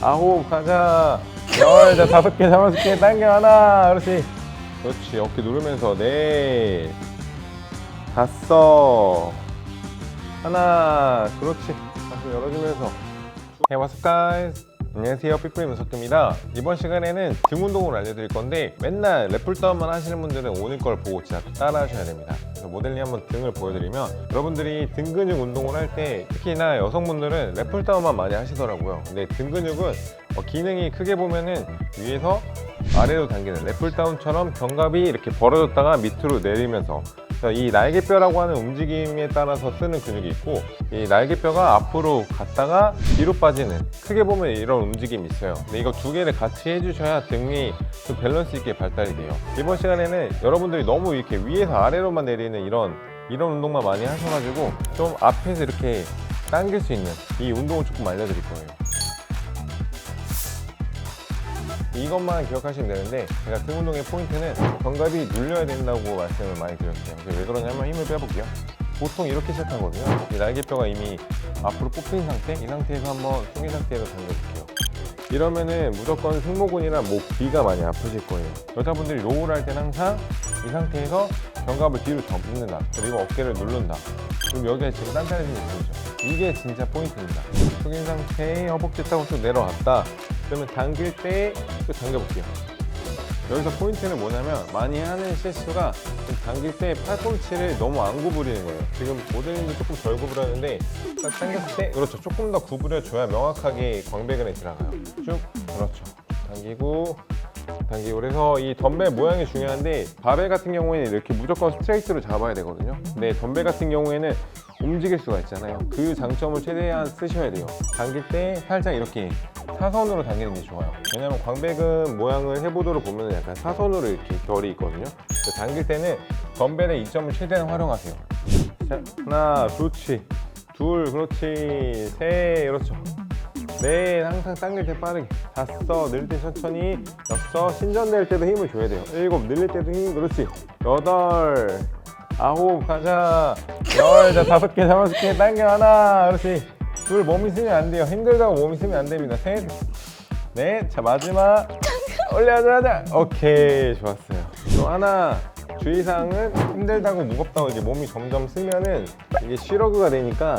아홉 가자. 열 자, 다섯 개 다섯 개 당겨 하나 그렇지. 그렇지. 어깨 누르면서 넷 다섯. 하나. 그렇지. 가슴 열어주면서. Hey what's up guys 안녕하세요. 삐뿌리 문석입니다. 이번 시간에는 등 운동을 알려드릴 건데 맨날 랩풀다운만 하시는 분들은 오늘 걸 보고 진짜 따라 하셔야 됩니다. 그래서 모델링 한번 등을 보여드리면 여러분들이 등 근육 운동을 할 때 특히나 여성분들은 랩풀다운만 많이 하시더라고요. 근데 등 근육은 어, 기능이 크게 보면은 위에서 아래로 당기는 랩풀다운처럼 견갑이 이렇게 벌어졌다가 밑으로 내리면서 이 날개뼈라고 하는 움직임에 따라서 쓰는 근육이 있고 이 날개뼈가 앞으로 갔다가 뒤로 빠지는 크게 보면 이런 움직임이 있어요. 근데 이거 두 개를 같이 해주셔야 등이 좀 밸런스 있게 발달이 돼요. 이번 시간에는 여러분들이 너무 이렇게 위에서 아래로만 내리는 이런 이런 운동만 많이 하셔가지고 좀 앞에서 이렇게 당길 수 있는 이 운동을 조금 알려드릴 거예요 이것만 기억하시면 되는데 제가 등 운동의 포인트는 견갑이 눌려야 된다고 말씀을 많이 드렸어요. 그래서 왜 그러냐면 힘을 빼볼게요. 보통 이렇게 시작하거든요. 이 날개뼈가 이미 앞으로 뽑힌 상태, 이 상태에서 한번 숙인 상태로 당겨볼게요. 이러면은 무조건 승모근이나 목 뒤가 많이 아프실 거예요. 여자분들이 로우를 할 때는 항상 이 상태에서 견갑을 뒤로 접는다. 그리고 어깨를 누른다. 그럼 여기가 지금 단단해지는 보이죠? 이게 진짜 포인트입니다. 숙인 상태에 허벅지 타고 쭉 내려왔다. 그러면 당길 때 또 당겨볼게요. 여기서 포인트는 뭐냐면 많이 하는 실수가 좀 당길 때 팔꿈치를 너무 안 구부리는 거예요. 지금 모델님도 조금 덜 구부렸는데 딱 당겼을 때 그렇죠. 조금 더 구부려줘야 명확하게 광배근에 들어가요. 쭉 그렇죠. 당기고 당기고 그래서 이 덤벨 모양이 중요한데 바벨 같은 경우에는 이렇게 무조건 스트레이트로 잡아야 되거든요. 근데 덤벨 같은 경우에는 움직일 수가 있잖아요. 그 장점을 최대한 쓰셔야 돼요. 당길 때 살짝 이렇게 사선으로 당기는 게 좋아요. 왜냐면 광배근 모양을 해보도록 보면 약간 사선으로 이렇게 결이 있거든요. 당길 때는 덤벨의 이점을 최대한 활용하세요. 자, 하나, 좋지. 둘, 그렇지. 셋, 그렇죠. 넷, 항상 당길 때 빠르게. 다섯, 늘릴 때 천천히. 여섯, 신전될 때도 힘을 줘야 돼요. 일곱, 늘릴 때도 힘, 그렇지. 여덟, 아홉, 가자. 열, 자, 다섯 개, 다섯 개, 당겨 하나. 그렇지. 둘, 몸 있으면 안 돼요. 힘들다고 몸 있으면 안 됩니다. 셋, 넷, 자, 마지막. 올려줘, 하자. 오케이, 좋았어요. 또 하나. 주의사항은 힘들다고 무겁다고 이제 몸이 점점 쓰면은 이게 시러그가 되니까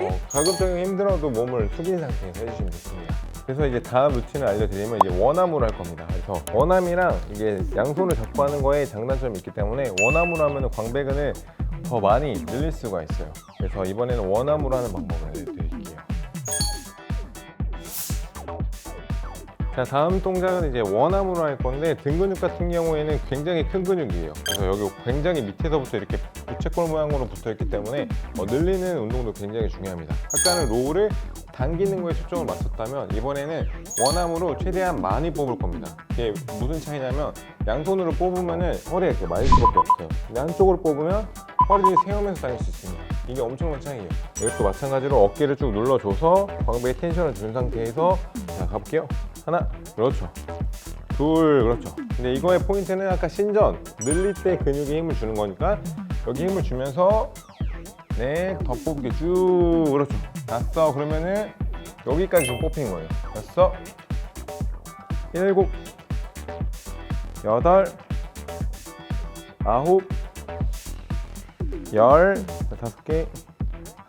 어, 가급적이면 힘들어도 몸을 숙인 상태에서 해주시면 좋습니다. 그래서 이제 다음 루틴을 알려드리면 이제 원암으로 할 겁니다. 그래서 원암이랑 이게 양손을 잡고 하는 거에 장단점이 있기 때문에 원암으로 하면 광배근을 더 많이 늘릴 수가 있어요. 그래서 이번에는 원암으로 하는 방법을 알려드릴게요. 자 다음 동작은 이제 원암으로 할 건데 등 근육 같은 경우에는 굉장히 큰 근육이에요 그래서 여기 굉장히 밑에서부터 이렇게 부채꼴 모양으로 붙어 있기 때문에 어, 늘리는 운동도 굉장히 중요합니다 아까는 로우를 당기는 거에 초점을 맞췄다면 이번에는 원암으로 최대한 많이 뽑을 겁니다. 이게 무슨 차이냐면 양손으로 뽑으면 허리가 이렇게 말릴 수밖에 없어요. 근데 한쪽으로 뽑으면 허리를 세우면서 다닐 수 있습니다. 이게 엄청난 차이예요. 이것도 마찬가지로 어깨를 쭉 눌러줘서 광배에 텐션을 준 상태에서 자 가볼게요. 하나 그렇죠. 둘 그렇죠. 근데 이거의 포인트는 아까 신전 늘릴 때 근육에 힘을 주는 거니까 여기 힘을 주면서 네 더 뽑게 쭉 그렇죠. 다섯 그러면은 여기까지 좀 뽑힌 거예요. 여섯 일곱 여덟 아홉 열 자, 다섯 개.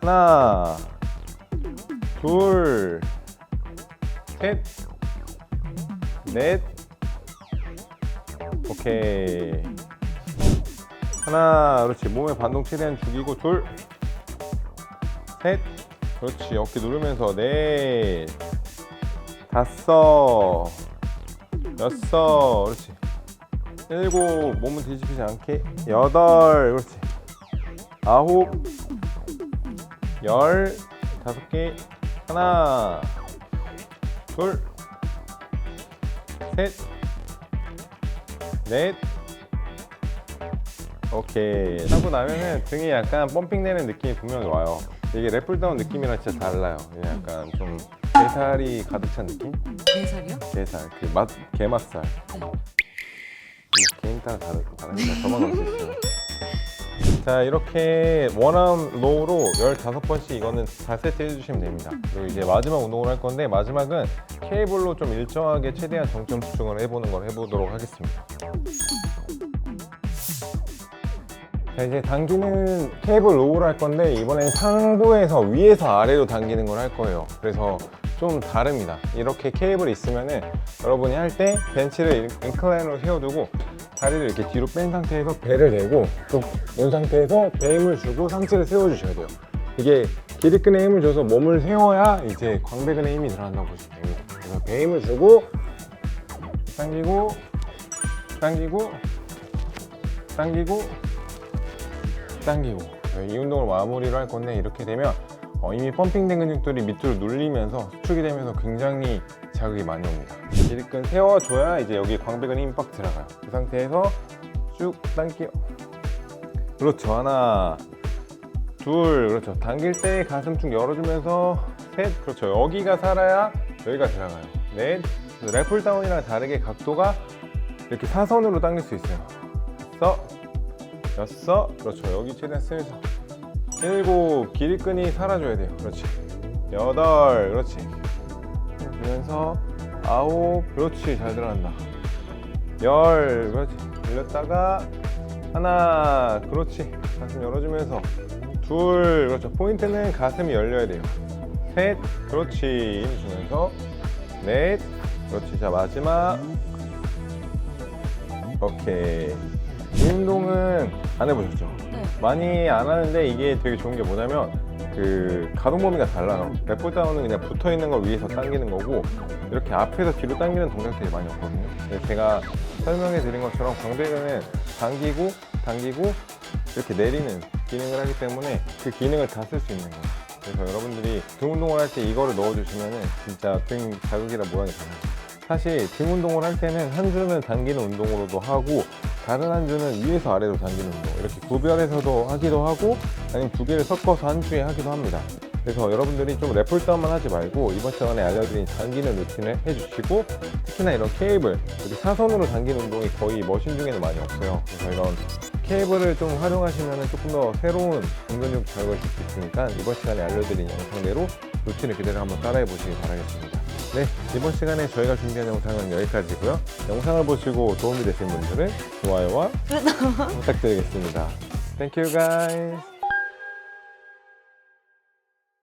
하나 둘 셋 넷. 오케이. 하나 그렇지. 몸의 반동 최대한 죽이고 둘 셋. 그렇지 어깨 누르면서 넷. 다섯. 여섯. 그렇지. 일곱. 몸은 뒤집히지 않게. 여덟. 그렇지. 아홉. 열. 다섯 개. 하나. 둘. 셋, 넷, 오케이. 하고 나면은 등이 약간 펌핑되는 느낌이 분명히 와요. 이게 랩풀다운 느낌이랑 진짜 달라요. 이게 약간 좀 게살이 가득 찬 느낌? 게살이요? 게살, 그 맛, 게맛살. 개인 따라 다르, 다르니까 저만 그럴 수 있어요. 자 이렇게 원암 로우로 15번씩 이거는 다 세트 해주시면 됩니다 그리고 이제 마지막 운동을 할 건데 마지막은 케이블로 좀 일정하게 최대한 정점 수축을 해보는 걸 해보도록 하겠습니다 자 이제 당기는 케이블 로우를 할 건데 이번엔 상부에서 위에서 아래로 당기는 걸 할 거예요. 그래서 좀 다릅니다. 이렇게 케이블이 있으면은 여러분이 할 때 벤치를 인클라인으로 세워두고 다리를 이렇게 뒤로 뺀 상태에서 배를 대고 또온 상태에서 배 힘을 주고 상체를 세워주셔야 돼요. 이게 기립근에 힘을 줘서 몸을 세워야 이제 광배근에 힘이 들어간다고 보시면 됩니다. 그래서 배 힘을 주고 당기고 당기고 당기고 당기고 네, 이 운동을 마무리로 할 건데 이렇게 되면 어, 이미 펌핑된 근육들이 밑으로 눌리면서 수축이 되면서 굉장히 자극이 많이 옵니다. 기립근 세워줘야 이제 여기 광배근에 힘이 빡 들어가요. 그 상태에서 쭉 당겨. 그렇죠. 하나 둘 그렇죠. 당길 때 가슴 쭉 열어주면서 셋 그렇죠. 여기가 살아야 여기가 들어가요. 넷 래플 다운이랑 다르게 각도가 이렇게 사선으로 당길 수 있어요. 여섯 여섯 그렇죠. 여기 쓰면서 일곱 기립근이 사라져야 돼요. 그렇지. 여덟 그렇지. 그러면서 아홉 그렇지. 잘 들어간다. 열 그렇지. 올렸다가 하나 그렇지. 가슴 열어주면서 둘 그렇죠. 포인트는 가슴이 열려야 돼요. 셋 그렇지. 힘 주면서 넷 그렇지. 자 마지막. 오케이 이 운동은 안 해보셨죠? 네. 많이 안 하는데 이게 되게 좋은 게 뭐냐면 그 가동 범위가 달라요. 랩볼 다운은 그냥 붙어 있는 걸 위에서 당기는 거고 이렇게 앞에서 뒤로 당기는 동작들이 많이 없거든요. 근데 제가 설명해 드린 것처럼 광배근은 당기고 당기고 이렇게 내리는 기능을 하기 때문에 그 기능을 다 쓸 수 있는 거예요. 그래서 여러분들이 등 운동을 할 때 이거를 넣어주시면은 진짜 등 자극이랑 모양이 달라요. 사실 등 운동을 할 때는 한 주는 당기는 운동으로도 하고 다른 한 주는 위에서 아래로 당기는 운동 이렇게 구별해서도 하기도 하고 아니면 두 개를 섞어서 한 주에 하기도 합니다. 그래서 여러분들이 좀 래플 다운만 하지 말고 이번 시간에 알려드린 당기는 루틴을 해주시고 특히나 이런 케이블 우리 사선으로 당기는 운동이 거의 머신 중에는 많이 없어요. 그래서 이런 케이블을 좀 활용하시면 조금 더 새로운 근근육 자극을 줄수 있으니까 이번 시간에 알려드린 영상대로 루틴을 그대로 한번 따라해 보시기 바라겠습니다 네, 이번 시간에 저희가 준비한 영상은 여기까지고요. 영상을 보시고 도움이 되신 분들은 좋아요와 구독 부탁드리겠습니다. Thank you guys.